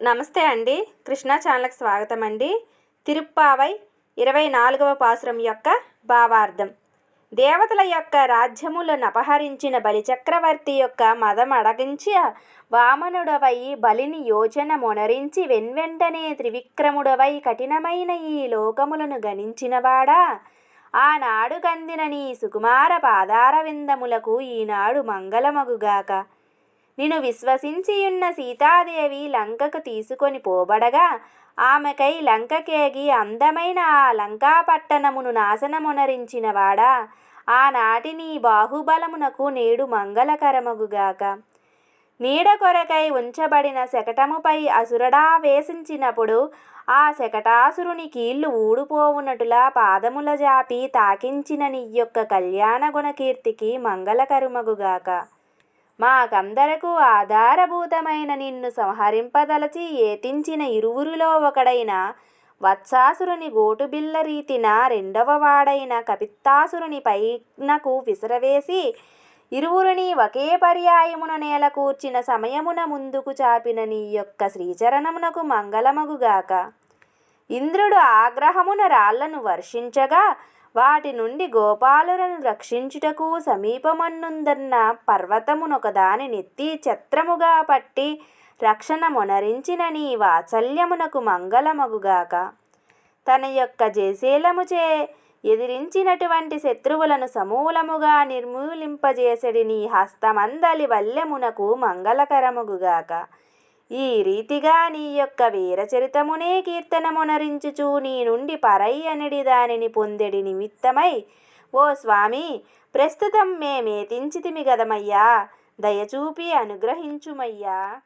నమస్తే అండి. కృష్ణా ఛానల్కి స్వాగతం అండి. తిరుప్పావై ఇరవై నాలుగవ పాసురం యొక్క భావార్థం. దేవతల యొక్క రాజ్యములను అపహరించిన బలిచక్రవర్తి యొక్క మదం అడగించి వామనుడవై బలిని యోచన మొనరించి వెన్వెంటనే త్రివిక్రముడవై కఠినమైన ఈ లోకములను గణించినవాడా? ఆనాడు గందిన నీ సుకుమార పాదార విందములకు ఈనాడు మంగళమగుగాక. నిన్ను విశ్వసించియున్న సీతాదేవి లంకకు తీసుకొని పోబడగా ఆమెకై లంకకేగి అందమైన ఆ లంకా పట్టణమును నాశనమునరించినవాడా. ఆనాటి నీ బాహుబలమునకు నేడు మంగళకరమగుగాక. నీడ కొరకై ఉంచబడిన శకటముపై అసురడా వేసించినప్పుడు ఆ శకటాసురుని కీళ్ళు ఊడిపోవునటులా పాదముల జాపి తాకించిన నీ యొక్క కళ్యాణ గుణకీర్తికి మంగళకరుమగుగాక. మాకందరకు ఆధారభూతమైన నిన్ను సంహరింపదలచి ఏతించిన ఇరువురిలో ఒకడైన వత్సాసురుని గోటుబిల్ల రీతిన రెండవ వాడైన కపిత్తాసురుని పైనకు విసిరవేసి ఇరువురిని ఒకే పర్యాయమున నేల కూర్చిన సమయమున ముందుకు చాపిన నీ యొక్క శ్రీచరణమునకు మంగళమగుగాక. ఇంద్రుడు ఆగ్రహమున రాళ్ళను వర్షించగా వాటి నుండి గోపాలులను రక్షించుటకు సమీపమన్నుందన్న పర్వతమునొకదాని నెత్తి ఛత్రముగా పట్టి రక్షణ మొనరించిన నీ వాత్సల్యమునకు మంగళమగుగాక. తన యొక్క జయశీలముచే ఎదిరించినటువంటి శత్రువులను సమూలముగా నిర్మూలింపజేసడి నీ హస్తమందలి వల్లెమునకు మంగళకరముగుగాక. ఈ రీతిగా నీ యొక్క వీరచరితమునే కీర్తనమునరించుచు నీ నుండి పరై అనడి దానిని పొందెడి నిమిత్తమై ఓ స్వామి ప్రస్తుతం మేమేతించితిమి గదమయ్యా? దయచూపి అనుగ్రహించుమయ్యా.